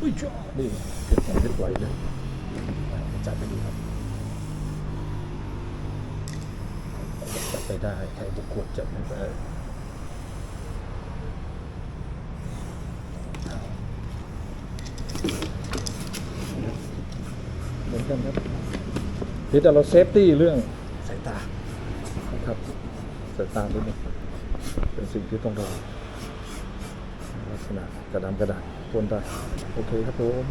อุ้ยจ้านี่เก็บของเก็บไว้เลยจัดไปดูครับจัดไปได้ใครจะขวดจัดไม่ได้เหมือนกันครับเพีแต่เราเซฟตี้เรื่องสายตานะครับสายตาด้วยเป็นสิ่งที่ต้องระวัง ลักษณะกระดำกระดาษทวนได้ โอเคครับผม